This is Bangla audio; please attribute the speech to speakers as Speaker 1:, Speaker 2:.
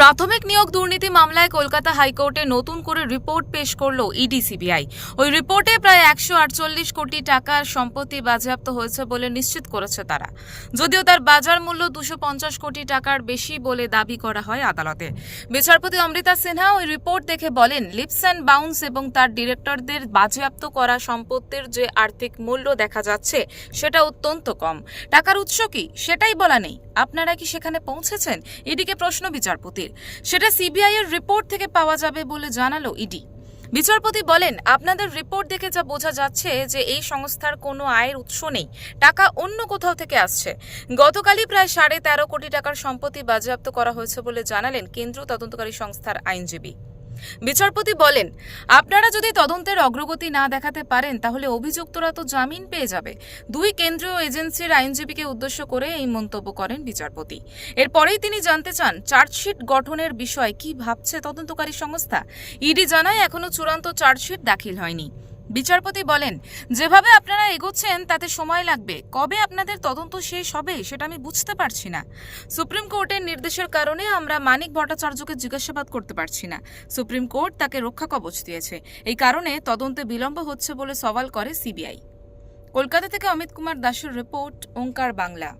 Speaker 1: প্রাথমিক নিয়োগ দুর্নীতি মামলায় কলকাতা হাইকোর্টে নতুন করে রিপোর্ট পেশ করল ইডি সিবিআই। ওই রিপোর্টে প্রায় একশো আটচল্লিশ কোটি টাকার সম্পত্তি বাজেয়াপ্ত হয়েছে বলে নিশ্চিত করেছে তারা। যদিও তার বাজার মূল্য দুশো পঞ্চাশ কোটি টাকার বেশি বলে দাবি করা হয় আদালতে। বিচারপতি অমৃতা সিনহা ওই রিপোর্ট দেখে বলেন, লিপস অ্যান্ড বাউন্স এবং তার ডিরেক্টরদের বাজেয়াপ্ত করা সম্পত্তির যে আর্থিক মূল্য দেখা যাচ্ছে, সেটা অত্যন্ত কম। টাকার উৎস কি? সেটাই বলা নেই। আপনারা কি সেখানে পৌঁছেছেন? এদিকে প্রশ্ন বিচারপতির। সেটা সিবিআই এর রিপোর্ট থেকে পাওয়া যাবে বলে জানালো ইডি। বিচারপতি বলেন, আপনাদের রিপোর্ট দেখে যা বোঝা যাচ্ছে যে এই সংস্থার কোনো আয়ের উৎস নেই। টাকা অন্য কোথাও থেকে আসছে। গতকালই প্রায় সাড়ে তেরো কোটি টাকার সম্পত্তি বাজেয়াপ্ত করা হয়েছে বলে জানালেন কেন্দ্রীয় তদন্তকারী সংস্থার আইনজীবী। বিচারপতি বলেন, আপনারা যদি তদন্তের অগ্রগতি না দেখাতে পারেন, তাহলে অভিযুক্তরা তো জামিন পেয়ে যাবে। দুই কেন্দ্রীয় এজেন্সির আইনজীবীকে উদ্দেশ্য করে এই মন্তব্য করেন বিচারপতি। এরপরেই তিনি জানতে চান, চার্জশিট গঠনের বিষয়ে কি ভাবছে তদন্তকারী সংস্থা? ইডি জানায় এখনও চূড়ান্ত চার্জশিট দাখিল হয়নি। বিচারপতি বলেন, যেভাবে আপনারা এগোচ্ছেন, তাতে সময় লাগবে। কবে আপনাদের তদন্ত শেষ হবে, সেটা আমি বুঝতে পারছি না। সুপ্রিম কোর্টের নির্দেশের কারণে আমরা মানিক ভট্টাচার্যকে জিজ্ঞাসাবাদ করতে পারছি না। সুপ্রিম কোর্ট তাকে রক্ষা কবচ দিয়েছে। এই কারণে তদন্তে বিলম্ব হচ্ছে বলে সওয়াল করে সিবিআই। কলকাতা থেকে অমিত কুমার দাসের রিপোর্ট, ওঙ্কার বাংলা।